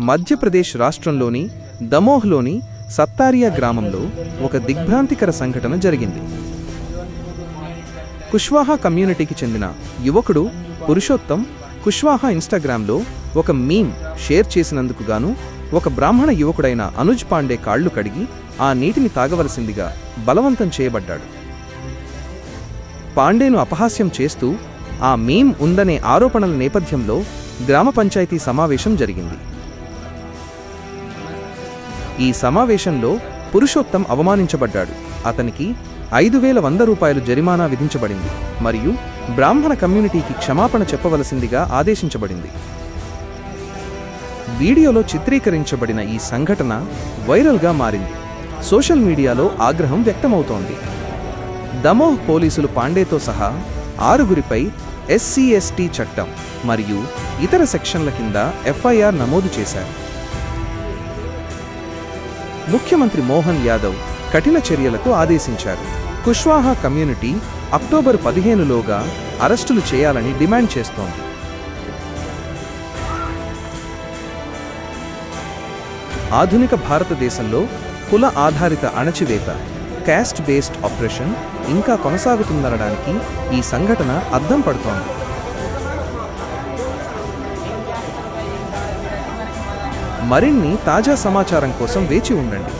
మధ్యప్రదేశ్ రాష్ట్రంలోని దమోహ్లోని సత్తారియా గ్రామంలో ఒక దిగ్భ్రాంతికర సంఘటన జరిగింది. కుష్వాహా కమ్యూనిటీకి చెందిన యువకుడు పురుషోత్తం కుష్వాహా ఇన్స్టాగ్రామ్లో ఒక మీమ్ షేర్ చేసినందుకు గాను ఒక బ్రాహ్మణ యువకుడైన అనుజ్ పాండే కాళ్ళు కడిగి ఆ నీటిని తాగవలసిందిగా బలవంతం చేయబడ్డాడు. పాండేను అపహాస్యం చేస్తూ ఆ మీమ్ ఉందనే ఆరోపణల నేపథ్యంలో గ్రామ పంచాయతీ సమావేశం జరిగింది. ఈ సమావేశంలో పురుషోత్తం అవమానించబడ్డాడు. అతనికి ఐదు వేల వంద రూపాయలు జరిమానా విధించబడింది మరియు బ్రాహ్మణ కమ్యూనిటీకి క్షమాపణ చెప్పవలసిందిగా ఆదేశించబడింది. వీడియోలో చిత్రీకరించబడిన ఈ సంఘటన వైరల్గా మారింది. సోషల్ మీడియాలో ఆగ్రహం వ్యక్తమవుతోంది. దమోహ్ పోలీసులు పాండేతో సహా ఆరుగురిపై ఎస్సీ ఎస్టీ చట్టం మరియు ఇతర సెక్షన్ల కింద ఎఫ్ఐఆర్ నమోదు చేశారు. ముఖ్యమంత్రి మోహన్ యాదవ్ కఠిన చర్యలకు ఆదేశించారు. కుష్వాహా కమ్యూనిటీ అక్టోబర్ పదిహేనులోగా అరెస్టులు చేయాలని డిమాండ్ చేస్తోంది. ఆధునిక భారతదేశంలో కుల ఆధారిత అణచివేత క్యాస్ట్ బేస్డ్ ఆపరేషన్ ఇంకా కొనసాగుతుందనడానికి ఈ సంఘటన అద్దం పడుతోంది. మరిన్ని తాజా సమాచారం కోసం వేచి ఉండండి.